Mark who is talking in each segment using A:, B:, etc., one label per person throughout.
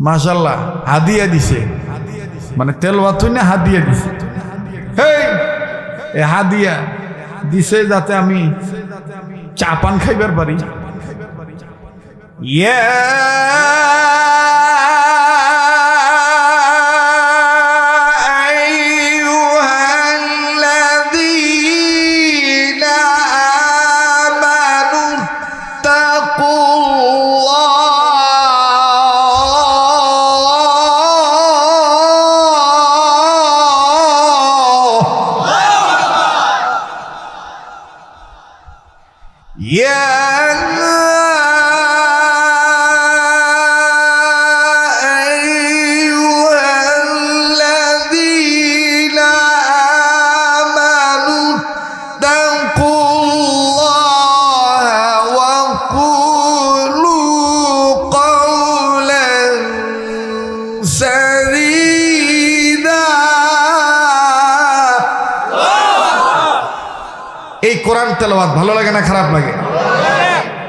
A: মাশাল্লাহ হাদিয়া দিছে মানে তেল বাতুই না হাদিয়া দিছে হেই এ হাদিয়া দিছে যাতে আমি চা পান খাইবার পারি ইয়া أيها Yeah. এই কোরআন তেলাওয়াত ভালো লাগে না খারাপ লাগে?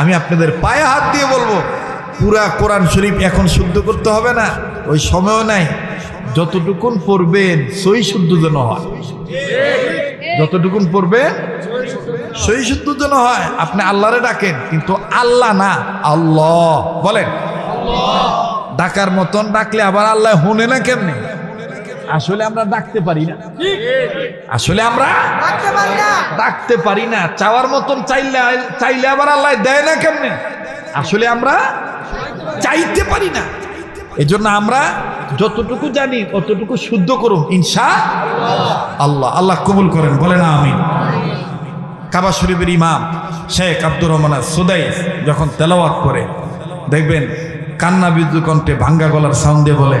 A: আমি আপনাদের পায়ে হাত দিয়ে বলব, পুরা কোরআন শরীফ এখন শুদ্ধ করতে হবে না, ওই সময়ও নাই। যতটুকুন পড়বেন, সই শুদ্ধ যেন হয়। যতটুকুন পড়বেন, সই শুদ্ধ যেন হয়। আপনি আল্লাহরে ডাকেন, কিন্তু আল্লাহ না, আল্লাহ। বলেন, ডাকার মতন ডাকলে আবার আল্লাহ শুনে না কেমনে? আসলে আমরা ডাকতে পারি না। আসলে আমরা চাওয়ার মতন চাইলে চাইলে আবার আল্লাহ দেয় না কেমনে? আসলে আমরা চাইতে পারি না। এজন্য আমরা যতটুকু জানি ততটুকু শুদ্ধ করুন ইনশা আল্লাহ আল্লাহ কবুল করেন বলে না আমি কাবা শরীফের ইমাম শেখ আব্দুর রহমান সুদাই যখন তেলাওয়াত করে, দেখবেন কান্না বিদ্যুৎ কণ্ঠে ভাঙ্গা গলার সাউন্ডে বলে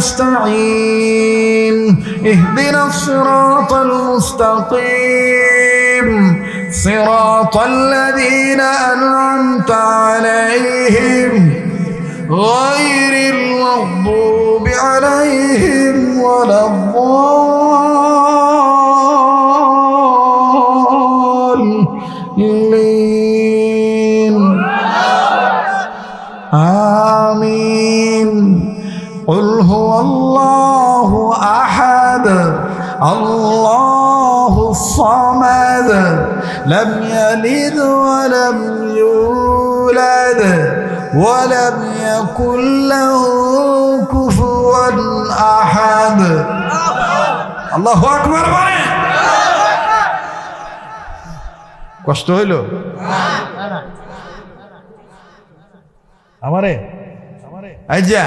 A: نستعين. اهدنا الصراط المستقيم. صراط الذين أنعمت عليهم. غير قل هو الله أحد الله الصمد لم يلد ولم يولد ولم يكن له كفوا أحد الله أكبر বলেন কষ্ট হইল আমারে আমারে আইজা